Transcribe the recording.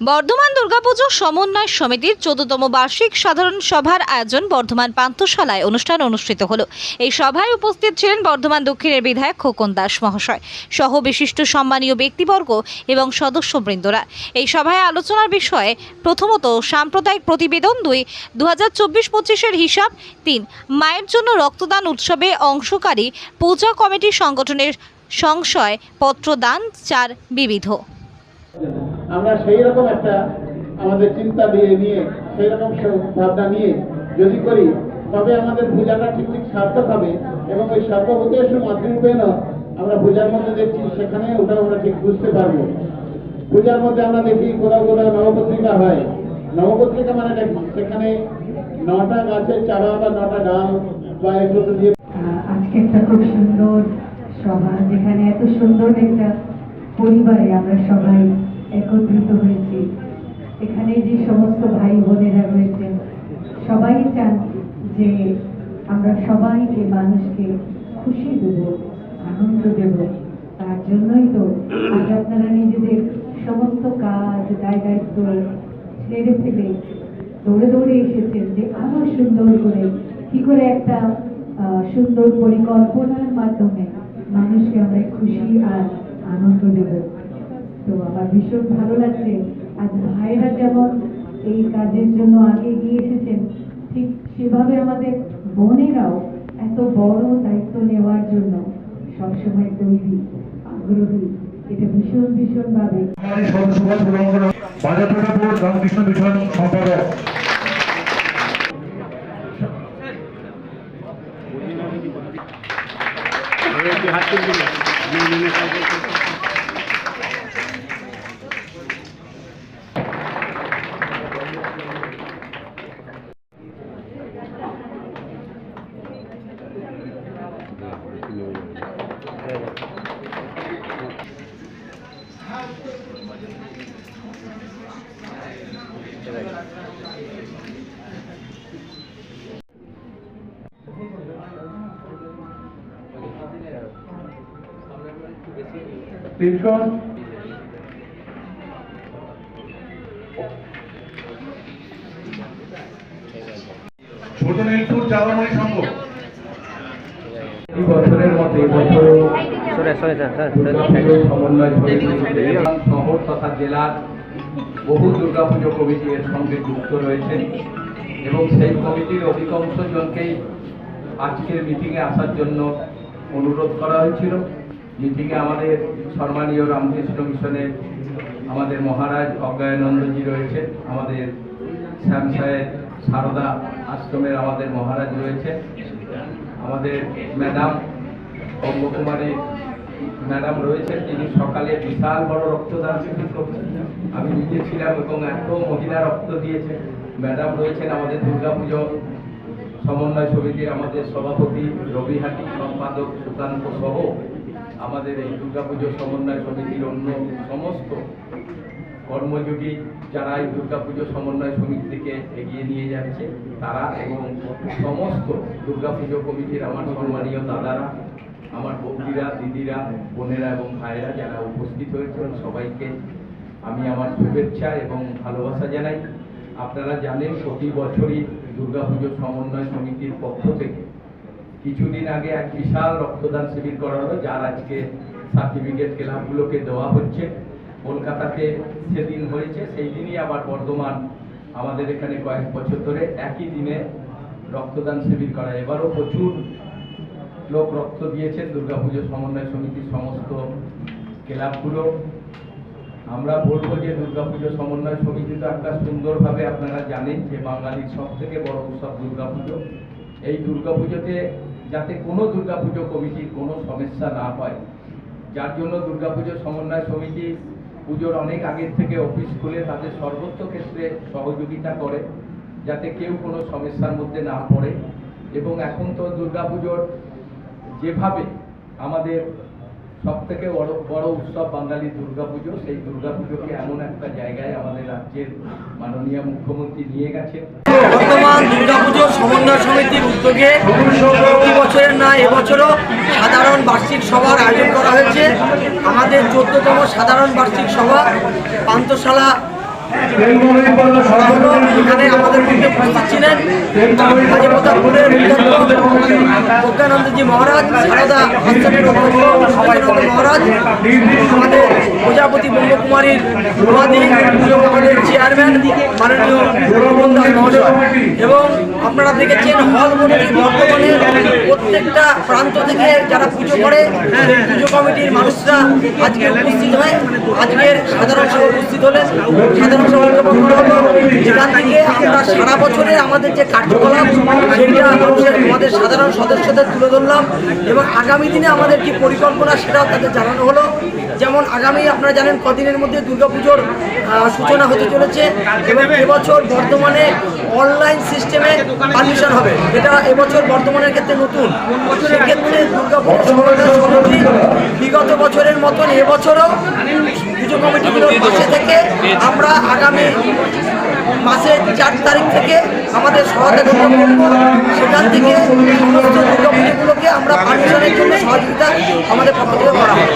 বর্ধমান দুর্গাপুজো সমন্বয় সমিতির চোদ্দতম বার্ষিক সাধারণ সভার আয়োজন বর্ধমান পান্থশালায় অনুষ্ঠান অনুষ্ঠিত হলো। এই সভায় উপস্থিত ছিলেন বর্ধমান দক্ষিণের বিধায়ক খোকন দাস মহাশয়, সহ বিশিষ্ট সম্মানীয় ব্যক্তিবর্গ এবং সদস্যবৃন্দরা। এই সভায় আলোচনার বিষয়ে প্রথমত সাম্প্রদায়িক প্রতিবেদন দুই দু হাজার চব্বিশ পঁচিশের হিসাব তিন, মায়ের জন্য রক্তদান উৎসবে অংশকারী পূজা কমিটি সংগঠনের সংশয় পত্রদান চার বিবিধ। আমরা সেই রকম একটা আমাদের চিন্তা দিয়ে নিয়ে, সেই রকম ভাবনা নিয়ে যদি করি, তবে আমাদের পূজাটা ঠিক ঠিক সার্থক হবে এবং ওই সর্বভূতেষু মাতৃরূপেণ আমরা পূজার মধ্যে দেখছি, সেখানে ওটা আমরা ঠিক বুঝতে পারব। পূজার মধ্যে আমরা দেখি কোথাও কোথাও নবপত্রিকা হয়। নবপত্রিকা মানে দেখি সেখানে নটা গাছের চারা বা নটা ডাল বা এগুলো দিয়ে আজকে একটা খুব সুন্দর সভা, যেখানে এত সুন্দর একটা পরিবারে আমরা সবাই একত্রিত হয়েছি। এখানে যে সমস্ত ভাই বোনেরা রয়েছেন, সবাই চান যে আমরা সবাই এই মানুষকে খুশি দেব, আনন্দ দেব। তার জন্যই তো আজ আপনারা নিজেদের সমস্ত কাজ দায় দায়িত্ব ছেড়ে ফেলে দৌড়ে দৌড়ে এসেছেন যে আরও সুন্দর করে, কি করে একটা সুন্দর পরিকল্পনার মাধ্যমে মানুষকে আমরা খুশি আর আনন্দ দেব। তো আমার ভীষণ ভালো লাগছে। আজ ভাইরা যেমন এই কাজের জন্য আগে এগিয়ে এসেছেন ঠিক সেভাবে আমাদের বোনেরাও এত বড় দায়িত্ব নেওয়ার জন্য সবসময় তৈরি আগ্রহী। এটা ভীষণ ভীষণ ভাবে রামকৃষ্ণ মিশন সম্পাদক। তিনশো ছোট নীলপুর চালামণি সংঘ। এই বছরের মতো এবছর সমন্বয় শহর তথা জেলার বহু দুর্গাপুজো কমিটি এর সঙ্গে যুক্ত রয়েছেন। এবং সেই কমিটির অধিকাংশ জনকেই আজকের মিটিংয়ে আসার জন্য অনুরোধ করা হয়েছিল। মিটিংয়ে আমাদের সম্মানীয় রামকৃষ্ণ মিশনের আমাদের মহারাজ অজ্ঞানন্দজি রয়েছে, আমাদের শ্যামসায়ের সারদা আশ্রমের আমাদের মহারাজ রয়েছে, আমাদের ম্যাডাম ব্রহ্মকুমারী ম্যাডাম রয়েছেন তিনি সকালে বিশাল বড় রক্তদান করছেন। আমি নিজে ছিলাম এবং এত মহিলা রক্ত দিয়েছে। ম্যাডাম রয়েছেন আমাদের দুর্গাপুজো সমন্বয় সমিতির আমাদের সভাপতি রবি হাটি সম্পাদক সুকান্ত সহ আমাদের এই দুর্গাপুজো সমন্বয় সমিতির অন্য সমস্ত কর্মযোগী যারা এই দুর্গাপুজো সমন্বয় সমিতিকে এগিয়ে নিয়ে যাচ্ছে, তারা এবং সমস্ত দুর্গাপুজো কমিটির আমার সম্মানীয় দাদারা, আমার বৌদিরা, দিদিরা, বোনেরা এবং ভাইয়েরা যারা উপস্থিত হয়েছেন সবাইকে আমি আমার শুভেচ্ছা এবং ভালোবাসা জানাই। আপনারা জানেন প্রতি বছরই দুর্গাপুজো সমন্বয় সমিতির পক্ষ থেকে কিছুদিন আগে এক বিশাল রক্তদান শিবির করা হলো যার আজকে সার্টিফিকেট ক্লাবগুলোকে দেওয়া হচ্ছে। কলকাতাতে সেদিন হয়েছে, সেই দিনই আবার বর্ধমান আমাদের এখানে কয়েক বছর ধরে একই দিনে রক্তদান শিবির করা এবারও প্রচুর লোক রক্ত দিয়েছেন, দুর্গাপুজো সমন্বয় সমিতির সমস্ত ক্লাবগুলো। আমরা বলব যে দুর্গাপুজো সমন্বয় সমিতি তো একটা সুন্দরভাবে আপনারা জানেন যে বাঙালির সব থেকে বড় উৎসব দুর্গাপুজো। এই দুর্গাপুজোতে যাতে কোনো দুর্গাপুজো কমিটির কোনো সমস্যা না হয়। যার জন্য দুর্গাপুজো সমন্বয় সমিতি পুজোর অনেক আগের থেকে অফিস খুলে তাদের সর্বত্র ক্ষেত্রে সহযোগিতা করে, যাতে কেউ কোনো সমস্যার মধ্যে না পড়ে। এবং এখন তো দুর্গাপুজোর যেভাবে আমাদের সব থেকে বড় বড় উৎসব বাঙালি দুর্গাপুজো, সেই দুর্গাপুজোকে এমন একটা জায়গায় আমাদের রাজ্যের মাননীয় মুখ্যমন্ত্রী নিয়ে গেছে বর্তমান দুর্গাপুজোর সমন্বয় সমিতির উদ্যোগে এবছরও সাধারণ বার্ষিক সভার আয়োজন করা হয়েছে। আমাদের চোদ্দতম সাধারণ বার্ষিক সভা পান্তশালা এখানে আমাদের মধ্যে উপস্থিত ছিলেন। কাজী প্রজ্ঞানন্দজি মহারাজ সারদা আশ্রমের মহারাজ। আমাদের প্রজাপতি ব্রহ্মকুমারীর আমাদের চেয়ারম্যান মাননীয় এবং আপনারা দেখেছেন হল মন্ডলী বর্তমানে প্রত্যেকটা প্রান্ত থেকে যারা পুজো করে পুজো কমিটির মানুষরা আজকে উপস্থিত হয়। আজকের সাধারণ সভা উপস্থিত হলেন সাধারণ সভা উদ্যাপন করা হলো যেখান থেকে আমরা সারা বছরে আমাদের যে কার্যকলাপ মানুষের আমাদের সাধারণ সদস্যদের তুলে ধরলাম এবং আগামী দিনে আমাদের কি পরিকল্পনা সেটাও তাদের জানানো হলো। যেমন আগামী আপনারা জানেন কদিনের মধ্যে দুর্গাপুজোর সূচনা হতে চলেছে এবং এবছর বর্তমানে অনলাইন সিস্টেমে পারমিশন হবে। এটা এবছর বর্তমানের ক্ষেত্রে নতুন। সেক্ষেত্রে দুর্গাপুজো বিগত বছরের মতন এবছরও পুজো কমিটিগুলোর পাশে থেকে আমরা আগামী মাসের চার তারিখ থেকে আমাদের সহায়তা সেখান থেকে সমস্ত আমরা পারমিশনের জন্য সহযোগিতা আমাদের পক্ষ থেকে করা হয়